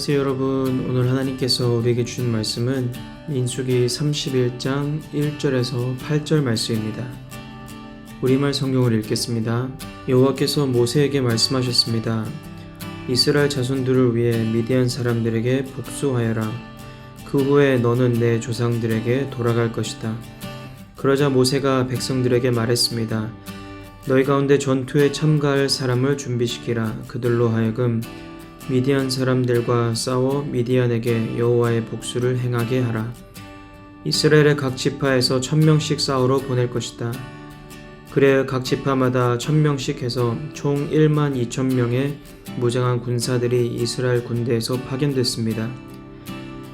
안녕하세요 여러분. 오늘 하나님께서 우리에게 주신 말씀은 민수기 31장 1절에서 8절 말씀입니다. 우리말 성경을 읽겠습니다. 여호와께서 모세에게 말씀하셨습니다. 이스라엘 자손들을 위해 미디안 사람들에게 복수하여라. 그 후에 너는 내 조상들에게 돌아갈 것이다. 그러자 모세가 백성들에게 말했습니다. 너희 가운데 전투에 참가할 사람을 준비시키라. 그들로 하여금 미디안 사람들과 싸워 미디안에게 여호와의 복수를 행하게 하라. 이스라엘의 각 지파에서 천 명씩 싸우러 보낼 것이다. 그래 각 지파마다 천 명씩 해서 총 1만 2천 명의 무장한 군사들이 이스라엘 군대에서 파견됐습니다.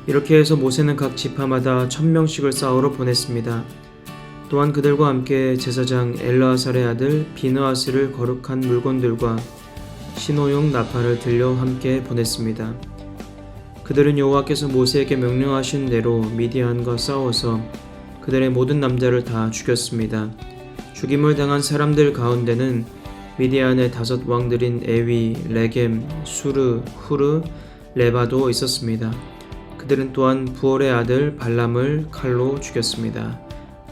이렇게 해서 모세는 각 지파마다 천 명씩을 싸우러 보냈습니다. 또한 그들과 함께 제사장 엘라아살의 아들 비느하스를 거룩한 물건들과 신호용 나팔을 들려 함께 보냈습니다. 그들은 여호와께서 모세에게 명령하신 대로 미디안과 싸워서 그들의 모든 남자를 다 죽였습니다. 죽임을 당한 사람들 가운데는 미디안의 다섯 왕들인 에위, 레겜, 수르, 후르, 레바도 있었습니다. 그들은 또한 부월의 아들 발람을 칼로 죽였습니다.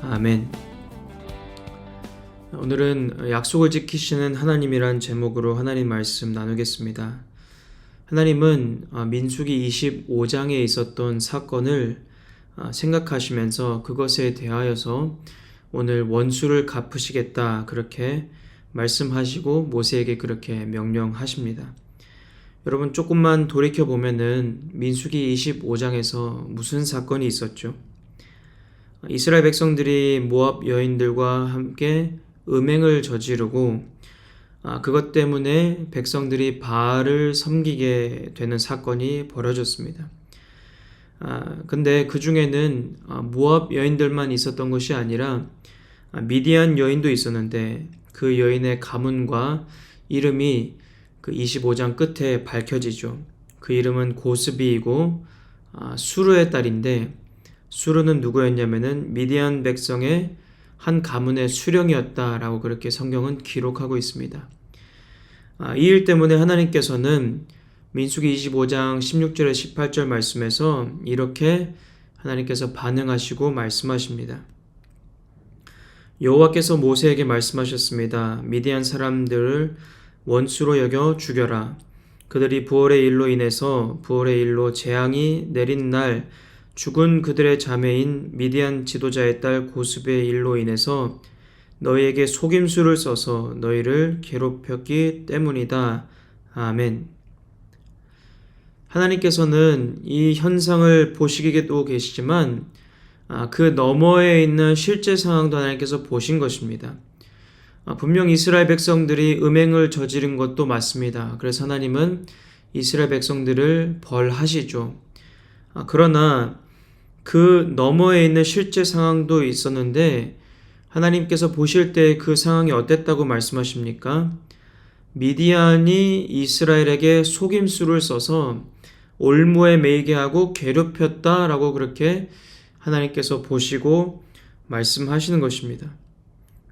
아멘. 오늘은 약속을 지키시는 하나님이란 제목으로 하나님 말씀 나누겠습니다. 하나님은 아, 민수기 25장에 있었던 사건을 아, 생각하시면서 그것에 대하여서 오늘 원수를 갚으시겠다 그렇게 말씀하시고 모세에게 그렇게 명령하십니다. 여러분 조금만 돌이켜 보면은 민수기 25장에서 무슨 사건이 있었죠? 이스라엘 백성들이 모압 여인들과 함께 음행을 저지르고 아, 그것 때문에 백성들이 바알을 섬기게 되는 사건이 벌어졌습니다. 아, 근데 그 중에는 아, 모압 여인들만 있었던 것이 아니라 아, 미디안 여인도 있었는데 그 여인의 가문과 이름이 그 25장 끝에 밝혀지죠. 그 이름은 고스비이고 아, 수르의 딸인데 수르는 누구였냐면은 미디안 백성의 한 가문의 수령이었다라고 그렇게 성경은 기록하고 있습니다. 아, 이일 때문에 하나님께서는 민수기 25장 16절에 18절 말씀에서 이렇게 하나님께서 반응하시고 말씀하십니다. 여호와께서 모세에게 말씀하셨습니다. 미디안 사람들을 원수로 여겨 죽여라. 그들이 부월의 일로 인해서 부월의 일로 재앙이 내린 날 죽은 그들의 자매인 미디안 지도자의 딸 고습의 일로 인해서 너희에게 속임수를 써서 너희를 괴롭혔기 때문이다. 아멘. 하나님께서는 이 현상을 보시기도 계시지만 아, 그 너머에 있는 실제 상황도 하나님께서 보신 것입니다. 아, 분명 이스라엘 백성들이 음행을 저지른 것도 맞습니다. 그래서 하나님은 이스라엘 백성들을 벌하시죠. 아, 그러나 그 너머에 있는 실제 상황도 있었는데 하나님께서 보실 때 그 상황이 어땠다고 말씀하십니까? 미디안이 이스라엘에게 속임수를 써서 올무에 매이게 하고 괴롭혔다라고 그렇게 하나님께서 보시고 말씀하시는 것입니다.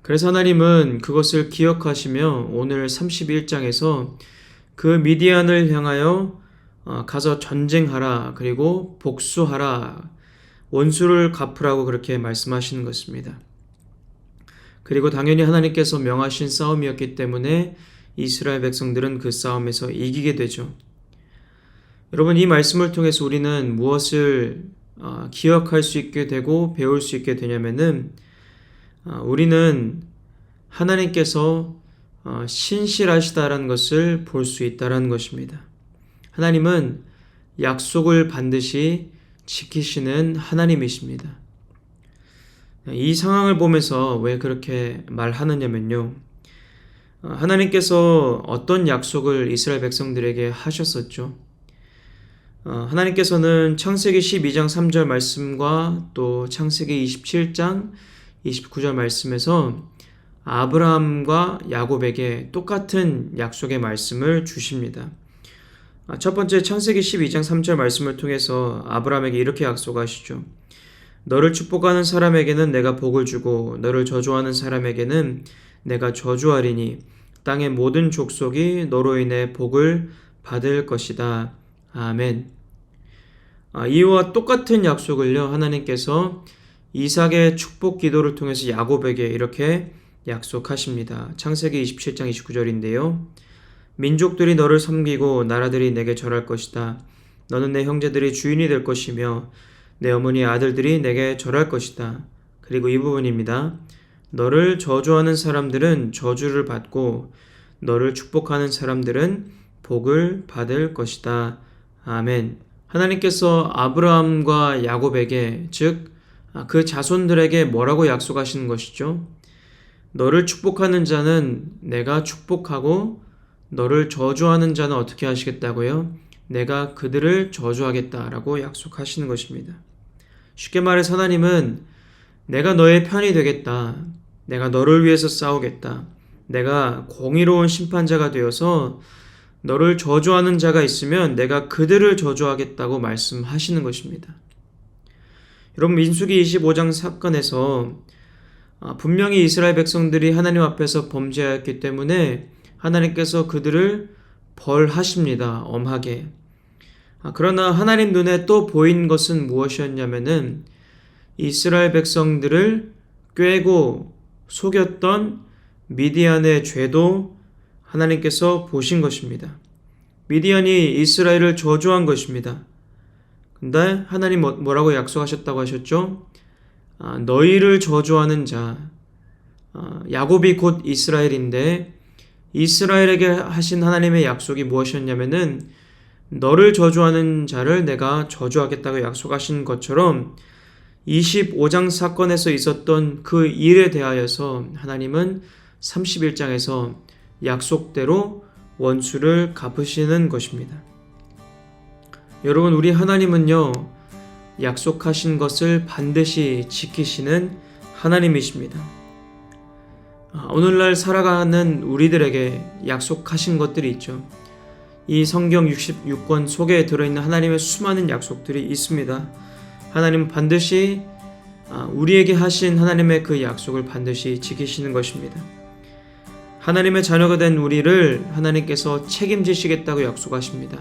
그래서 하나님은 그것을 기억하시며 오늘 31장에서 그 미디안을 향하여 어, 가서 전쟁하라 그리고 복수하라 원수를 갚으라고 그렇게 말씀하시는 것입니다. 그리고 당연히 하나님께서 명하신 싸움이었기 때문에 이스라엘 백성들은 그 싸움에서 이기게 되죠. 여러분, 이 말씀을 통해서 우리는 무엇을 어, 기억할 수 있게 되고 배울 수 있게 되냐면은 어, 우리는 하나님께서 어, 신실하시다라는 것을 볼 수 있다라는 것입니다. 하나님은 약속을 반드시 지키시는 하나님이십니다. 이 상황을 보면서 왜 그렇게 말하느냐면요. 하나님께서 어떤 약속을 이스라엘 백성들에게 하셨었죠. 하나님께서는 창세기 12장 3절 말씀과 또 창세기 27장 29절 말씀에서 아브라함과 야곱에게 똑같은 약속의 말씀을 주십니다. 아, 첫 번째 창세기 12장 3절 말씀을 통해서 아브라함에게 이렇게 약속하시죠. 너를 축복하는 사람에게는 내가 복을 주고 너를 저주하는 사람에게는 내가 저주하리니 땅의 모든 족속이 너로 인해 복을 받을 것이다. 아멘. 아, 이와 똑같은 약속을요, 하나님께서 이삭의 축복 기도를 통해서 야곱에게 이렇게 약속하십니다. 창세기 27장 29절인데요. 민족들이 너를 섬기고 나라들이 내게 절할 것이다. 너는 내 형제들이 주인이 될 것이며 내 어머니의 아들들이 내게 절할 것이다. 그리고 이 부분입니다. 너를 저주하는 사람들은 저주를 받고 너를 축복하는 사람들은 복을 받을 것이다. 아멘. 하나님께서 아브라함과 야곱에게 즉 그 자손들에게 뭐라고 약속하시는 것이죠? 너를 축복하는 자는 내가 축복하고 너를 저주하는 자는 어떻게 하시겠다고요? 내가 그들을 저주하겠다라고 약속하시는 것입니다. 쉽게 말해서 하나님은 내가 너의 편이 되겠다. 내가 너를 위해서 싸우겠다. 내가 공의로운 심판자가 되어서 너를 저주하는 자가 있으면 내가 그들을 저주하겠다고 말씀하시는 것입니다. 여러분 민수기 25장 사건에서 아, 분명히 이스라엘 백성들이 하나님 앞에서 범죄하였기 때문에 하나님께서 그들을 벌하십니다. 엄하게. 아, 그러나 하나님 눈에 또 보인 것은 무엇이었냐면은 이스라엘 백성들을 꿰고 속였던 미디안의 죄도 하나님께서 보신 것입니다. 미디안이 이스라엘을 저주한 것입니다. 근데 하나님 뭐, 뭐라고 약속하셨다고 하셨죠? 아, 너희를 저주하는 자, 아, 야곱이 곧 이스라엘인데 이스라엘에게 하신 하나님의 약속이 무엇이었냐면은 너를 저주하는 자를 내가 저주하겠다고 약속하신 것처럼 25장 사건에서 있었던 그 일에 대하여서 하나님은 31장에서 약속대로 원수를 갚으시는 것입니다. 여러분, 우리 하나님은요, 약속하신 것을 반드시 지키시는 하나님이십니다. 아, 오늘날 살아가는 우리들에게 약속하신 것들이 있죠. 이 성경 66권 속에 들어있는 하나님의 수많은 약속들이 있습니다. 하나님은 반드시 아, 우리에게 하신 하나님의 그 약속을 반드시 지키시는 것입니다. 하나님의 자녀가 된 우리를 하나님께서 책임지시겠다고 약속하십니다.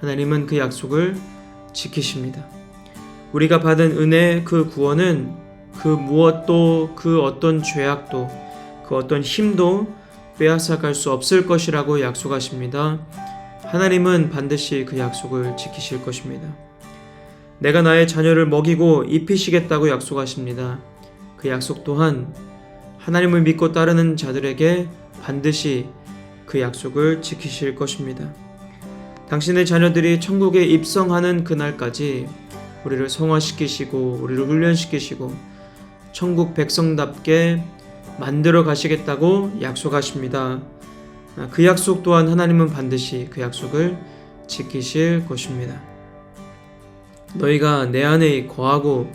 하나님은 그 약속을 지키십니다. 우리가 받은 은혜 그 구원은 그 무엇도 그 어떤 죄악도 그 어떤 힘도 빼앗아갈 수 없을 것이라고 약속하십니다. 하나님은 반드시 그 약속을 지키실 것입니다. 내가 나의 자녀를 먹이고 입히시겠다고 약속하십니다. 그 약속 또한 하나님을 믿고 따르는 자들에게 반드시 그 약속을 지키실 것입니다. 당신의 자녀들이 천국에 입성하는 그날까지 우리를 성화시키시고 우리를 훈련시키시고 천국 백성답게 만들어 가시겠다고 약속하십니다. 그 약속 또한 하나님은 반드시 그 약속을 지키실 것입니다. 너희가 내 안에 거하고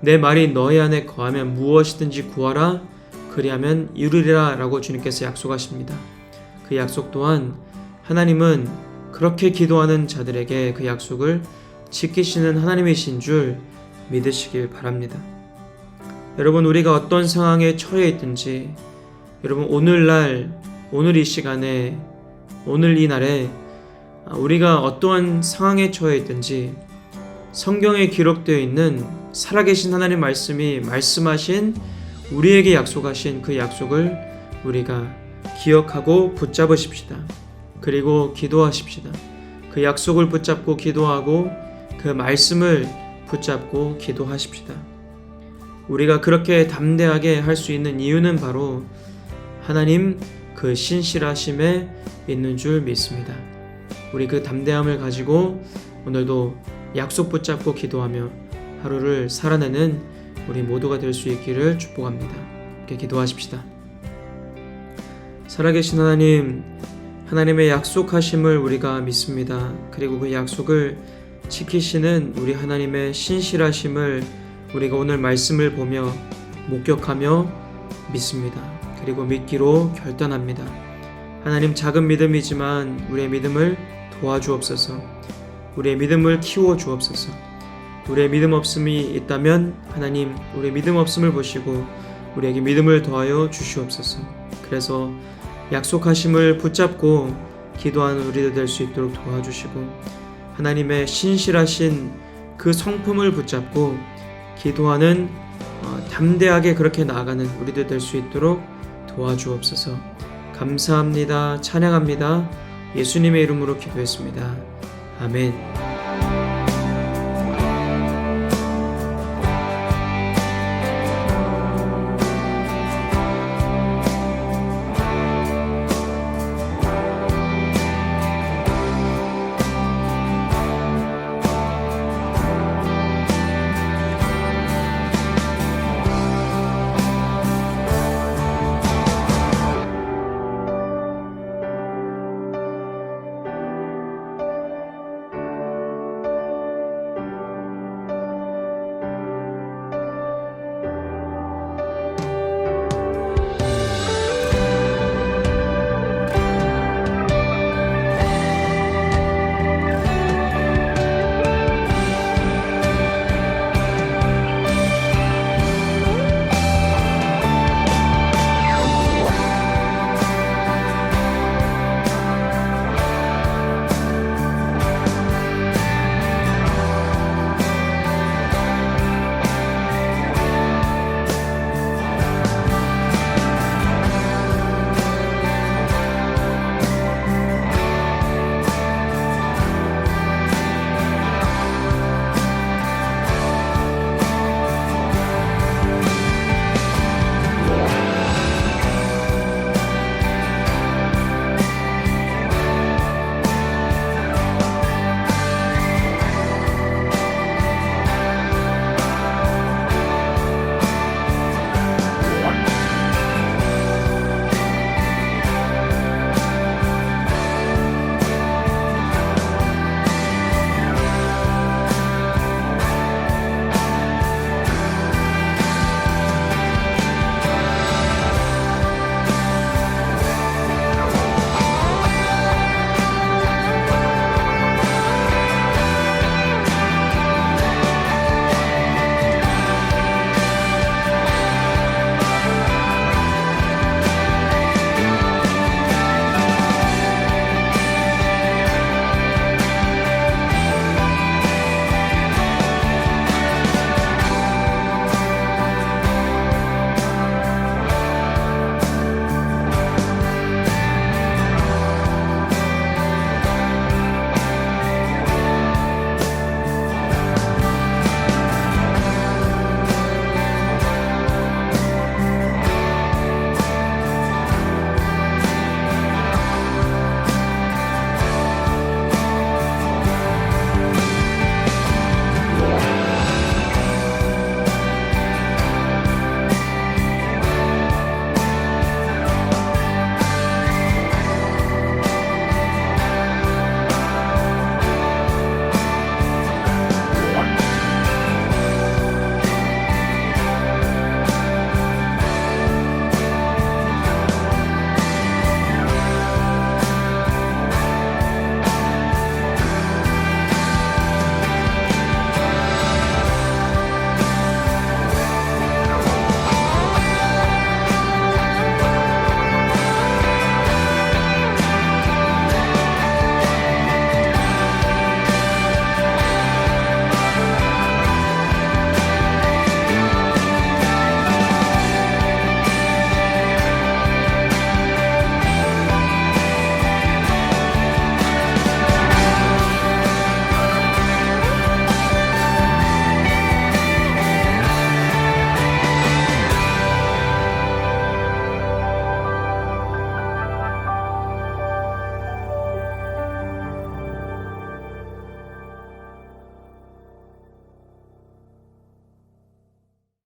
내 말이 너희 안에 거하면 무엇이든지 구하라 그리하면 이루리라 라고 주님께서 약속하십니다. 그 약속 또한 하나님은 그렇게 기도하는 자들에게 그 약속을 지키시는 하나님이신 줄 믿으시길 바랍니다. 여러분 우리가 어떤 상황에 처해 있든지 여러분 오늘날 오늘 이 시간에 오늘 이 날에 우리가 어떠한 상황에 처해 있든지 성경에 기록되어 있는 살아계신 하나님 말씀이 말씀하신 우리에게 약속하신 그 약속을 우리가 기억하고 붙잡으십시다. 그리고 기도하십시다. 그 약속을 붙잡고 기도하고 그 말씀을 붙잡고 기도하십시다. 우리가 그렇게 담대하게 할 수 있는 이유는 바로 하나님 그 신실하심에 있는 줄 믿습니다. 우리 그 담대함을 가지고 오늘도 약속 붙잡고 기도하며 하루를 살아내는 우리 모두가 될 수 있기를 축복합니다. 이렇게 기도하십시다. 살아계신 하나님, 하나님의 약속하심을 우리가 믿습니다. 그리고 그 약속을 지키시는 우리 하나님의 신실하심을 우리가 오늘 말씀을 보며 목격하며 믿습니다. 그리고 믿기로 결단합니다. 하나님 작은 믿음이지만 우리의 믿음을 도와주옵소서. 우리의 믿음을 키워 주옵소서. 우리의 믿음 없음이 있다면 하나님 우리의 믿음 없음을 보시고 우리에게 믿음을 더하여 주시옵소서. 그래서 약속하심을 붙잡고 기도하는 우리들 될 수 있도록 도와주시고 하나님의 신실하신 그 성품을 붙잡고 기도하는 어, 담대하게 그렇게 나아가는 우리들 될 수 있도록 도와주옵소서. 감사합니다. 찬양합니다. 예수님의 이름으로 기도했습니다. 아멘.